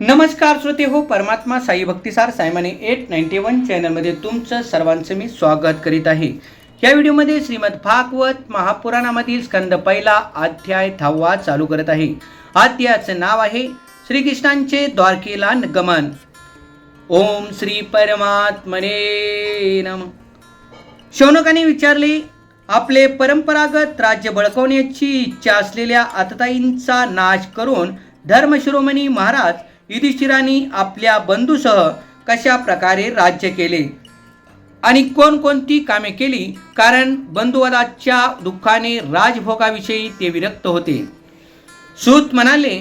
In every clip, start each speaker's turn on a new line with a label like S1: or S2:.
S1: नमस्कार श्रोते हो परमात्मा साई भक्तिसार सायमाने एट नाईन्टी वन चॅनलमध्ये तुमचं सर्वांचं मी स्वागत करीत आहे. या व्हिडिओमध्ये श्रीमद भागवत महापुराणामधील स्कंद पहिला अध्याय दहावा चालू करत आहे. अध्यायाचं नाव आहे श्रीकृष्णांचे द्वारकेला गमन. ओम श्री परमात्मने नम. शौनकाने विचारले आपले परंपरागत राज्य बळकवण्याची इच्छा असलेल्या आतताईंचा नाश करून धर्मशिरोमणी महाराज युधिष्ठिरांनी आपल्या बंधूसह कशा प्रकारे राज्य केले? आणि कोणकोणती कामे केली? कारण बंधुवादाच्या दुःखाने राजभोगाविषयी ते विरक्त होते. सूत म्हणाले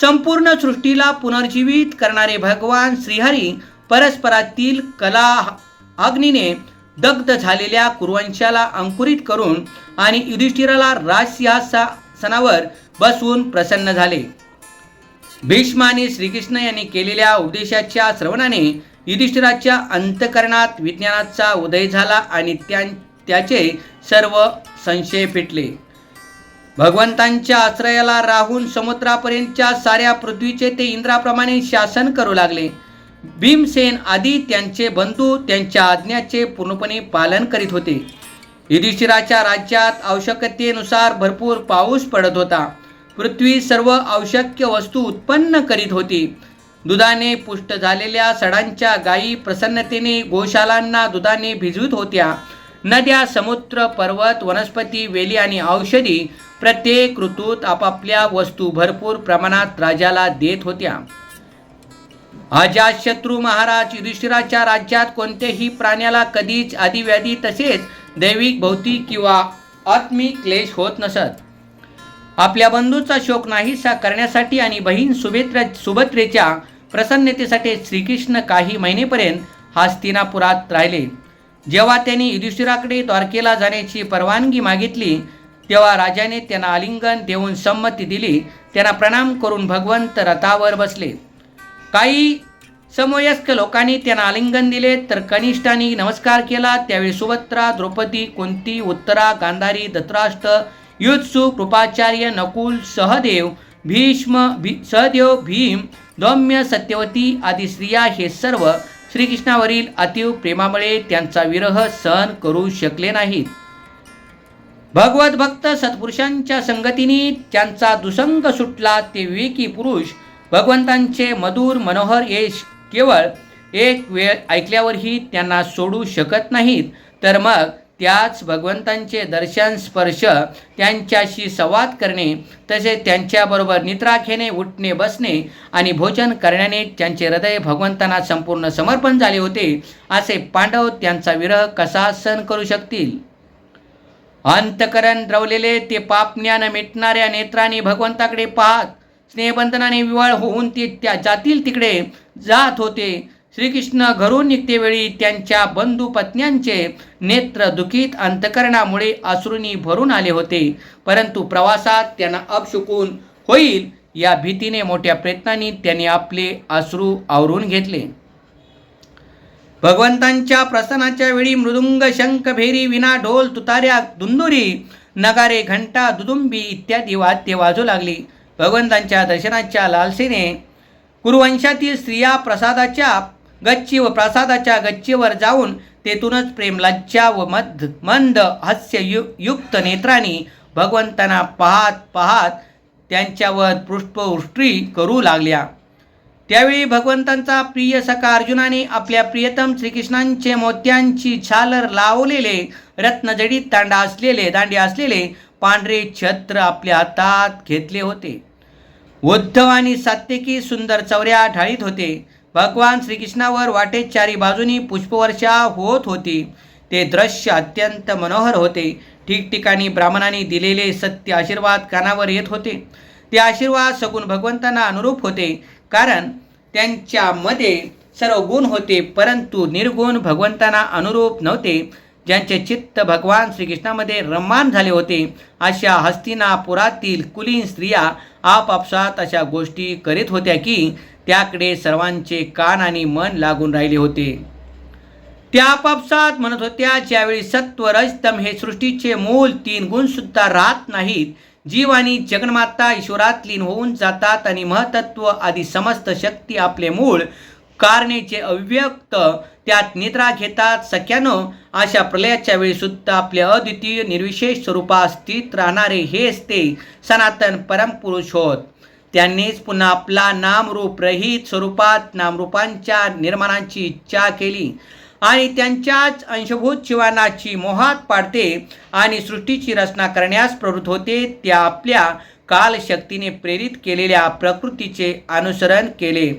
S1: संपूर्ण सृष्टीला पुनर्जीवित करणारे भगवान श्रीहरी परस्परातील कला अग्नीने दग्ध झालेल्या कुरुवंशाला अंकुरित करून आणि युधिष्ठिराला राजसिंहासनावर बसवून प्रसन्न झाले. भीष्म आणि श्रीकृष्ण यांनी केलेल्या उपदेशाच्या श्रवणाने युधिष्ठिराच्या अंतकरणात विज्ञानाचा उदय झाला आणि त्या त्याचे सर्व संशय फिटले भगवंतांच्या आश्रयाला राहून समुद्रापर्यंतच्या साऱ्या पृथ्वीचे ते इंद्राप्रमाणे शासन करू लागले. भीमसेन आदी त्यांचे बंधू त्यांच्या आज्ञाचे पूर्णपणे पालन करीत होते. युधिष्ठिराच्या राज्यात आवश्यकतेनुसार भरपूर पाऊस पडत होता. पृथ्वी सर्व आवश्यक वस्तू उत्पन्न करीत होती. दुधाने पुष्ट झालेल्या सडांच्या गायी प्रसन्नतेने गोशालांना दुधाने भिजवीत होत्या. नद्या समुद्र पर्वत वनस्पती वेली आणि औषधी प्रत्येक ऋतूत आपापल्या वस्तू भरपूर प्रमाणात राजाला देत होत्या. अजातशत्रू महाराज युधिष्ठिराच्या राज्यात कोणत्याही प्राण्याला कधीच आदिव्याधी तसेच दैविक भौतिक किंवा आत्मिक क्लेश होत नसत. आपल्या बंधूचा शोक नाहीसा करण्यासाठी आणि बहीण सुभेत्र सुभद्रेच्या प्रसन्नतेसाठी श्रीकृष्ण काही महिनेपर्यंत हस्तिनापुरात राहिले. जेव्हा त्यांनी युधिष्ठिराकडे द्वारकेला जाण्याची परवानगी मागितली तेव्हा राजाने त्यांना आलिंगन देऊन संमती दिली. त्यांना प्रणाम करून भगवंत रथावर बसले. काही समवयस्क लोकांनी त्यांना आलिंगन दिले तर कनिष्ठांनी नमस्कार केला. त्यावेळी सुभद्रा द्रौपदी कुंती उत्तरा गांधारी धृतराष्ट्र युत्सु कृपाचार्य नकुल सहदेव भीष्म भी सहदेव भीम दौम्य सत्यवती आदी स्त्रिया हे सर्व श्रीकृष्णावरील अतीव प्रेमामुळे त्यांचा विरह सहन करू शकले नाहीत. भगवत भक्त सत्पुरुषांच्या संगतीने त्यांचा दुसंग सुटला ते विवेकी पुरुष भगवंतांचे मधुर मनोहर यश केवळ एक वेळ ऐकल्यावरही त्यांना सोडू शकत नाहीत. तर मग त्याच भगवंतांचे दर्शन स्पर्श त्यांच्याशी संवाद करणे तसेच त्यांच्याबरोबर निद्रा घेणे उठणे बसणे आणि भोजन करण्याने त्यांचे हृदय भगवंतांना संपूर्ण समर्पण झाले होते असे पांडव त्यांचा विरह कसा सहन करू शकतील? अंतकरण द्रवलेले ते पाप ज्ञान मिटणाऱ्या नेत्राने भगवंताकडे पाहत स्नेहबंधनाने विवळ होऊन ते त्या जातील तिकडे जात होते. श्रीकृष्ण घरून निघतेवेळी त्यांच्या बंधू पत्न्यांचे नेत्र दुखित अंतकरणामुळे अश्रूंनी भरून आले होते. परंतु प्रवासात त्यांना अपशुकून होईल या भीतीने मोठ्या प्रयत्नांनी त्यांनी आपले अश्रू आवरून घेतले. भगवंतांच्या प्रसनाच्या वेळी मृदुंग शंख भेरी विना ढोल तुताऱ्या दुंदुरी नगारे घंटा दुदुंबी इत्यादी वाद्ये वाजू लागली. भगवंतांच्या दर्शनाच्या लालसेने कुरुवंशातील स्त्रिया प्रसादाच्या गच्ची व प्रसादाच्या गच्चीवर जाऊन तेथूनच प्रेम लज्जा व मद मंद हास्य यु युक्त नेत्रांनी भगवंतांना पाहत पाहत त्यांच्यावर पुष्पवृष्टी करू लागल्या. त्यावेळी भगवंतांचा प्रिय सखा अर्जुनाने आपल्या प्रियतम श्रीकृष्णांचे मोत्यांची छालर लावलेले रत्नजडीत तांडा असलेले दांडे असलेले पांढरे छत्र आपल्या हातात घेतले होते. उद्धव आणि सात्यकी सुंदर चौऱ्या ढाळीत होते. भगवान श्रीकृष्णावर वाटेत चारी बाजूनी पुष्पवर्षा होत होती. ते दृश्य अत्यंत मनोहर होते. ठिकठिकाणी ब्राह्मणांनी दिलेले सत्य आशीर्वाद कानावर येत होते. ते आशीर्वाद सगुण भगवंतांना अनुरूप होते. कारण त्यांच्यामध्ये सर्व गुण होते परंतु निर्गुण भगवंतांना अनुरूप नव्हते. ज्यांचे चित्त भगवान श्रीकृष्णामध्ये रममान झाले होते अशा हस्तिनापुरातील कुलीन स्त्रिया आपापसात अशा गोष्टी करीत होत्या की त्याकडे सर्वांचे कान आणि मन लागून राहिले होते. त्या आपापसात म्हणत होत्या ज्यावेळी सत्व रजतम हे सृष्टीचे मूल तीन गुणसुद्धा राहत नाहीत जीव आणि जगन्माता ईश्वरात लीन होऊन जातात आणि महतत्व आदी समस्त शक्ती आपले मूळ कारणेचे अव्यक्त त्यात निद्रा घेतात सख्यानो अशा प्रलयाच्या वेळी सुद्धा आपले अद्वितीय निर्विशेष स्वरूपात स्थित राहणारे हेच ते सनातन परमपुरुष होत. त्यांनीच पुन्हा आपला नामरूप रहित स्वरूपात नामरूपांच्या निर्माणाची इच्छा केली आणि त्यांच्याच अंशभूत शिवानाची मोहात पाडते आणि सृष्टीची रचना करण्यास प्रवृत्त होते त्या आपल्या कालशक्तीने प्रेरित केलेल्या प्रकृतीचे अनुसरण केले.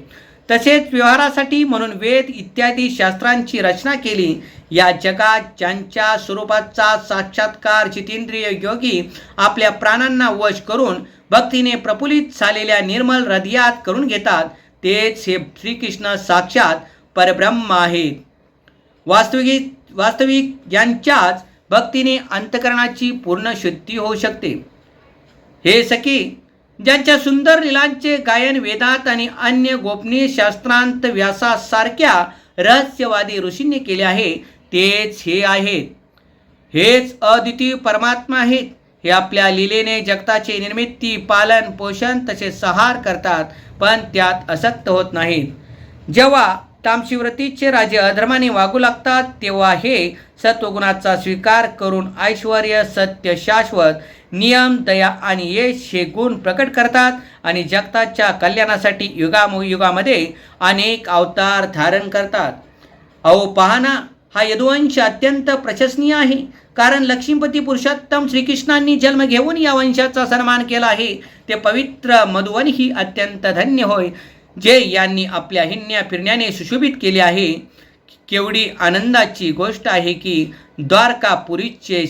S1: तसेच व्यवहारासाठी म्हणून वेद इत्यादी शास्त्रांची रचना केली. या जगात ज्यांच्या स्वरूपाचा साक्षात्कार जितेंद्रिय योगी आपल्या प्राणांना वश करून भक्तीने प्रफुल्लित झालेल्या निर्मल हृदयात करून घेतात तेच हे श्रीकृष्ण साक्षात परब्रह्म आहेत वास्तविक वास्तविक यांच्याच भक्तीने अंतकरणाची पूर्ण शुद्धी होऊ शकते. हे सखी ज्यांच्या सुंदर लीलांचे गायन वेदात आणि अन्य गोपनीय शास्त्रांत व्यासासारख्या रहस्यवादी ऋषींनी केले आहे तेच हे आहेत. हेच अद्वितीय परमात्मा आहेत. हे आपल्या लीलेने जगताचे निर्मिती पालन पोषण तसेच सहार करतात पण त्यात असक्त होत नाहीत. जेव्हा तामशिव्रतीचे राजे अधर्माने वागू लागतात तेव्हा हे सत्वगुणाचा स्वीकार करून ऐश्वर सत्य शाश्वत नियम दया आणि यश हे गुण प्रकट करतात आणि जगताच्या कल्याणासाठी युगामुयुगामध्ये अनेक अवतार धारण करतात. अहो पहा हा यदुवंश अत्यंत प्रशंसनीय आहे. कारण लक्ष्मीपती पुरुषोत्तम श्रीकृष्णांनी जन्म घेऊन या वंशाचा सन्मान केला आहे. ते पवित्र मधुवन ही अत्यंत धन्य होय. जे यांनी आपल्या हिंडण्या फिरण्याने सुशोभित केले आहे केवढी आनंदाची गोष्ट आहे की द्वारकापुरीचे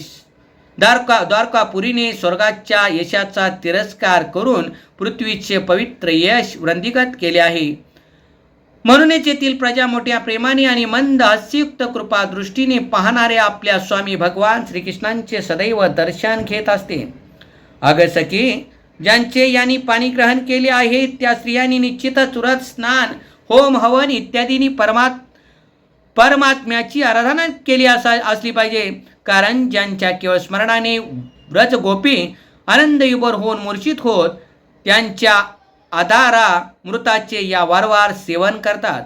S1: द्वारका द्वारकापुरीने स्वर्गाच्या यशाचा तिरस्कार करून पृथ्वीचे पवित्र यश वृंदिगत केले आहे. म्हणूनच येथील प्रजा मोठ्या प्रेमाने आणि मंद हास्ययुक्त कृपा दृष्टीने पाहणारे आपल्या स्वामी भगवान श्रीकृष्णांचे सदैव दर्शन घेत असते. अगसकी ज्यांचे यांनी पाणी ग्रहण केले आहे त्या स्त्रियांनी निश्चितच व्रत स्नान होम हवन इत्यादींनी परमात परमात्म्याची आराधना केली असा असली पाहिजे. कारण ज्यांच्या केवळ स्मरणाने व्रज गोपी आनंदयुबर होऊन मूर्छित होत त्यांच्या आधारा मृताचे या वारंवार सेवन करतात.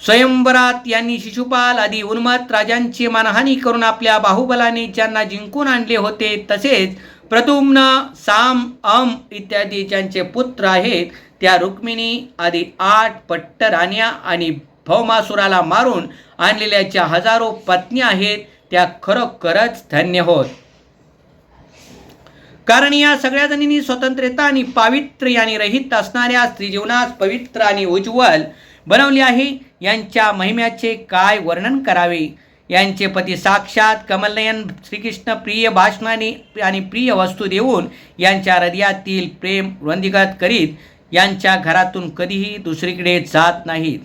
S1: स्वयंवरात यांनी शिशुपाल आदी उन्मत राजांची मानहानी करून आपल्या बाहुबलाने ज्यांना जिंकून आणले होते तसेच प्रदुम्न साम अम इत्यादी ज्यांचे पुत्र आहेत त्या रुक्मिणी आदी आठ पट्ट राण्या आणि भौमासुराला मारून आणलेल्या ज्या हजारो पत्नी आहेत त्या खरोखरच धन्य होत. कारण या सगळ्या जणींनी स्वतंत्रता आणि पावित्र्य आणि रहित असणाऱ्या स्त्रीजीवनास पवित्र आणि उज्ज्वल बनवले आहे यांच्या महिम्याचे काय वर्णन करावे? यांचे पती साक्षात कमलनयन श्रीकृष्ण प्रिय भाषणाने आणि प्रिय वस्तू देऊन यांच्या हृदयातील प्रेम वृंदिगत करीत यांच्या घरातून कधीही दुसरीकडे जात नाहीत.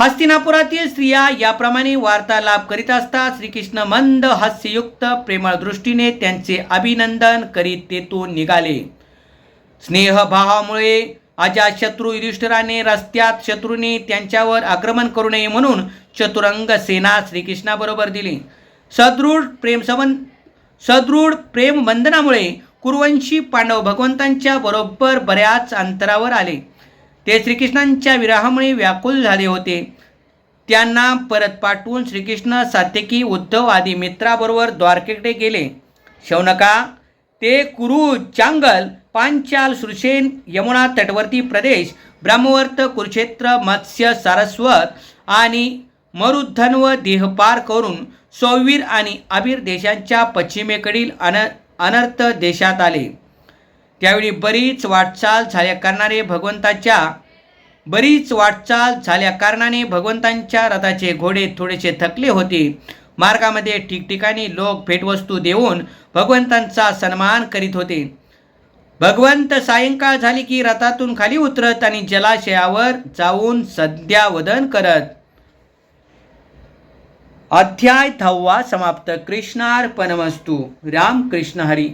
S1: हस्तिनापुरातील स्त्रिया याप्रमाणे वार्तालाप करीत असता श्रीकृष्ण मंद हास्ययुक्त प्रेमळ दृष्टीने त्यांचे अभिनंदन करीत तेथून निघाले. स्नेहभावामुळे शत्रू युधिष्ठिराने रस्त्यात शत्रूने त्यांच्यावर आक्रमण करू नये म्हणून चतुरंग सेना श्रीकृष्णाबरोबर दिली. सदृढ प्रेमसंबंध सदृढ प्रेमबंधनामुळे कुरुवंशी पांडव भगवंतांच्या बरोबर बऱ्याच अंतरावर आले. ते श्रीकृष्णांच्या विराहामुळे व्याकुल झाले होते. त्यांना परत पाठवून श्रीकृष्ण सात्यकी उद्धव आदी मित्राबरोबर द्वारकेकडे गेले. शौनका ते कुरु चांगल पांचाल सुरसेन यमुना तटवर्ती प्रदेश ब्रह्मवर्त कुरुक्षेत्र मत्स्य सारस्वत आणि मरुधन्व देहपार करून सौवीर आणि अबीर देशांच्या पश्चिमेकडील अन अनर्थ देशात आले. त्यावेळी बरीच वाटचाल झाल्या कारणाने भगवंताच्या बरीच वाटचाल झाल्या कारणाने भगवंतांच्या रथाचे घोडे थोडेसे थकले होते. मार्गामध्ये ठिकठिकाणी लोक भेटवस्तू देऊन भगवंतांचा सन्मान करीत होते. भगवंत सायंकाळ झाली की रथातून खाली उतरत आणि जलाशयावर जाऊन संध्यावदन करत. अध्याय दहावा समाप्त. कृष्णार्पणमस्तू. राम कृष्ण हरी.